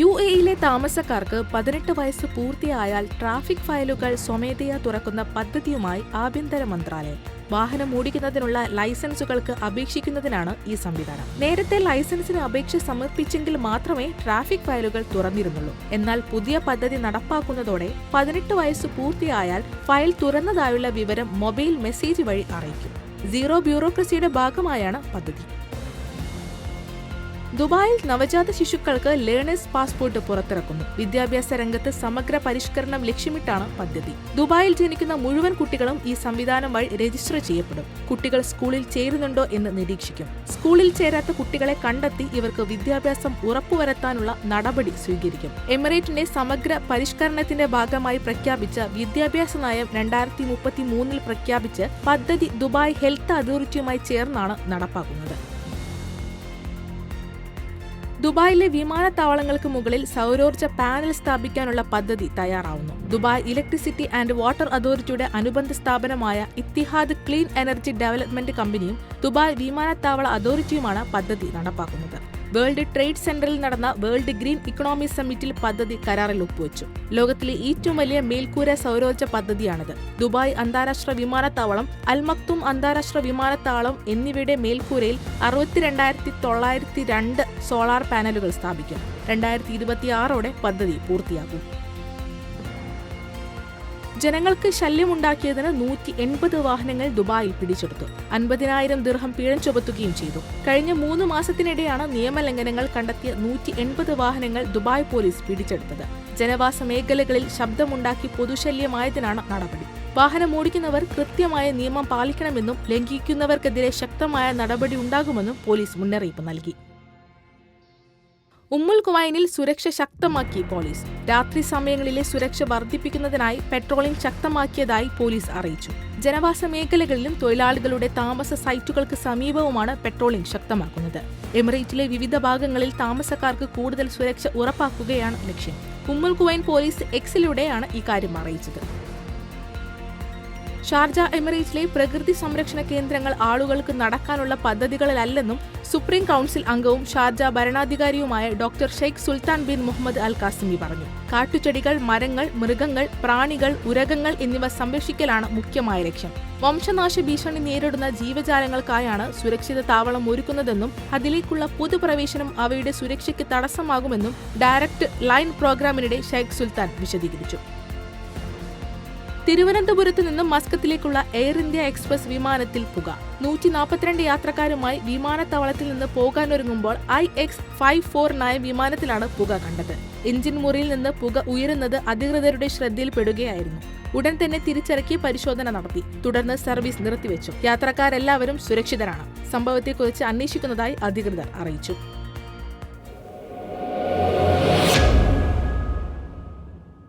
U എയിലെ താമസക്കാർക്ക് പതിനെട്ട് വയസ്സ് പൂർത്തിയായാൽ ട്രാഫിക് ഫയലുകൾ സ്വമേധയാ തുറക്കുന്ന പദ്ധതിയുമായി ആഭ്യന്തര മന്ത്രാലയം. വാഹനം ഓടിക്കുന്നതിനുള്ള ലൈസൻസുകൾക്ക് അപേക്ഷിക്കുന്നതിനാണ് ഈ സംവിധാനം. നേരത്തെ ലൈസൻസിന് അപേക്ഷ സമർപ്പിച്ചെങ്കിൽ മാത്രമേ ട്രാഫിക് ഫയലുകൾ തുറന്നിരുന്നുള്ളൂ. എന്നാൽ പുതിയ പദ്ധതി നടപ്പാക്കുന്നതോടെ പതിനെട്ട് വയസ്സ് പൂർത്തിയായാൽ ഫയൽ തുറന്നതായുള്ള വിവരം മൊബൈൽ മെസ്സേജ് വഴി അറിയിക്കും. സീറോ ബ്യൂറോക്രസിയുടെ ഭാഗമായാണ് പദ്ധതി. ദുബായിൽ നവജാത ശിശുക്കൾക്ക് ലേണേഴ്സ് പാസ്പോർട്ട് പുറത്തിറക്കുന്നു. വിദ്യാഭ്യാസ രംഗത്ത് സമഗ്ര പരിഷ്കരണം ലക്ഷ്യമിട്ടാണ് പദ്ധതി. ദുബായിൽ ജനിക്കുന്ന മുഴുവൻ കുട്ടികളും ഈ സംവിധാനം വഴി രജിസ്റ്റർ ചെയ്യപ്പെടും. കുട്ടികൾ സ്കൂളിൽ ചേരുന്നുണ്ടോ എന്ന് നിരീക്ഷിക്കും. സ്കൂളിൽ ചേരാത്ത കുട്ടികളെ കണ്ടെത്തി ഇവർക്ക് വിദ്യാഭ്യാസം ഉറപ്പുവരുത്താനുള്ള നടപടി സ്വീകരിക്കും. എമിറേറ്റിന്റെ സമഗ്ര പരിഷ്കരണത്തിന്റെ ഭാഗമായി പ്രഖ്യാപിച്ച വിദ്യാഭ്യാസ നയം രണ്ടായിരത്തി മുപ്പത്തി മൂന്നിൽ പ്രഖ്യാപിച്ച് പദ്ധതി ദുബായ് ഹെൽത്ത് അതോറിറ്റിയുമായി ചേർന്നാണ് നടപ്പാക്കുന്നത്. ദുബായിലെ വിമാനത്താവളങ്ങൾക്ക് മുകളിൽ സൗരോർജ പാനൽ സ്ഥാപിക്കാനുള്ള പദ്ധതി തയ്യാറാവുന്നു. ദുബായ് ഇലക്ട്രിസിറ്റി ആൻഡ് വാട്ടർ അതോറിറ്റിയുടെ അനുബന്ധ സ്ഥാപനമായ ഇത്തിഹാദ് ക്ലീൻ എനർജി ഡെവലപ്മെന്റ് കമ്പനിയും ദുബായ് വിമാനത്താവള അതോറിറ്റിയുമാണ് പദ്ധതി നടപ്പാക്കുന്നത്. വേൾഡ് ട്രേഡ് സെന്ററിൽ നടന്ന വേൾഡ് ഗ്രീൻ ഇക്കണോമി സമ്മിറ്റിൽ പദ്ധതി കരാറിൽ ഒപ്പുവച്ചു. ലോകത്തിലെ ഏറ്റവും വലിയ മേൽക്കൂര സൗരോർജ പദ്ധതിയാണിത്. ദുബായ് അന്താരാഷ്ട്ര വിമാനത്താവളം അൽമക്തും അന്താരാഷ്ട്ര വിമാനത്താവളം എന്നിവയുടെ മേൽക്കൂരയിൽ അറുപത്തിരണ്ടായിരത്തി തൊള്ളായിരത്തി രണ്ട് സോളാർ പാനലുകൾ സ്ഥാപിക്കും. രണ്ടായിരത്തി ഇരുപത്തിയാറോടെ പദ്ധതി പൂർത്തിയാകും. ജനങ്ങൾക്ക് ശല്യമുണ്ടാക്കിയതിന് നൂറ്റി എൺപത് വാഹനങ്ങൾ ദുബായിൽ പിടിച്ചെടുത്തു. അൻപതിനായിരം ദീർഘം പിഴം ചുമത്തുകയും ചെയ്തു. കഴിഞ്ഞ മൂന്ന് മാസത്തിനിടെയാണ് നിയമലംഘനങ്ങൾ കണ്ടെത്തിയ നൂറ്റി എൺപത് വാഹനങ്ങൾ ദുബായ് പോലീസ് പിടിച്ചെടുത്തത്. ജനവാസ മേഖലകളിൽ ശബ്ദമുണ്ടാക്കി പൊതുശല്യമായതിനാണ് നടപടി. വാഹനം ഓടിക്കുന്നവർ കൃത്യമായ നിയമം പാലിക്കണമെന്നും ലംഘിക്കുന്നവർക്കെതിരെ ശക്തമായ നടപടി ഉണ്ടാകുമെന്നും പോലീസ് മുന്നറിയിപ്പ് നൽകി. ഉമ്മുൽ സുരക്ഷ ശക്തമാക്കി പോലീസ്. രാത്രി സമയങ്ങളിലെ സുരക്ഷ വർദ്ധിപ്പിക്കുന്നതിനായി പെട്രോളിംഗ് ശക്തമാക്കിയതായി പോലീസ് അറിയിച്ചു. ജനവാസ മേഖലകളിലും തൊഴിലാളികളുടെ താമസ സൈറ്റുകൾക്ക് സമീപവുമാണ് പെട്രോളിംഗ് ശക്തമാക്കുന്നത്. എമിറേറ്റിലെ വിവിധ ഭാഗങ്ങളിൽ താമസക്കാർക്ക് കൂടുതൽ സുരക്ഷ ഉറപ്പാക്കുകയാണ് ലക്ഷ്യം. ഉമ്മുൽ കുവൈൻ പോലീസ് എക്സിലൂടെയാണ് ഇക്കാര്യം അറിയിച്ചത്. ഷാർജ എമിറേറ്റ്സിലെ പ്രകൃതി സംരക്ഷണ കേന്ദ്രങ്ങൾ ആളുകൾക്ക് നടക്കാനുള്ള പദ്ധതികളിലല്ലെന്നും സുപ്രീം കൗൺസിൽ അംഗവും Sharjah ഭരണാധികാരിയുമായ doctor Sheikh Sultan bin Muhammad Al Qasimi പറഞ്ഞു. കാട്ടുചെടികൾ മരങ്ങൾ മൃഗങ്ങൾ പ്രാണികൾ ഉരകങ്ങൾ എന്നിവ സംരക്ഷിക്കലാണ് മുഖ്യമായ ലക്ഷ്യം. വംശനാശ ഭീഷണി നേരിടുന്ന ജീവജാലങ്ങൾക്കായാണ് സുരക്ഷിത താവളം ഒരുക്കുന്നതെന്നും അതിലേക്കുള്ള പൊതുപ്രവേശനം അവയുടെ സുരക്ഷയ്ക്ക് തടസ്സമാകുമെന്നും ഡയറക്ട് ലൈൻ പ്രോഗ്രാമിനിടെ ഷെയ്ഖ് സുൽത്താൻ വിശദീകരിച്ചു. തിരുവനന്തപുരത്ത് നിന്നും മസ്കത്തിലേക്കുള്ള എയർ ഇന്ത്യ എക്സ്പ്രസ് വിമാനത്തിൽ പുക. നൂറ്റി നാൽപ്പത്തിരണ്ട് യാത്രക്കാരുമായി വിമാനത്താവളത്തിൽ നിന്ന് പോകാനൊരുങ്ങുമ്പോൾ I X five four nine വിമാനത്തിലാണ് പുക കണ്ടത്. എഞ്ചിൻ മുറിയിൽ നിന്ന് പുക ഉയരുന്നത് അധികൃതരുടെ ശ്രദ്ധയിൽപ്പെടുകയായിരുന്നു. ഉടൻ തന്നെ തിരിച്ചിറക്കി പരിശോധന നടത്തി. തുടർന്ന് സർവീസ് നിർത്തിവെച്ചു. യാത്രക്കാരെല്ലാവരും സുരക്ഷിതരാണ്. സംഭവത്തെക്കുറിച്ച് അന്വേഷിക്കുന്നതായി അധികൃതർ അറിയിച്ചു.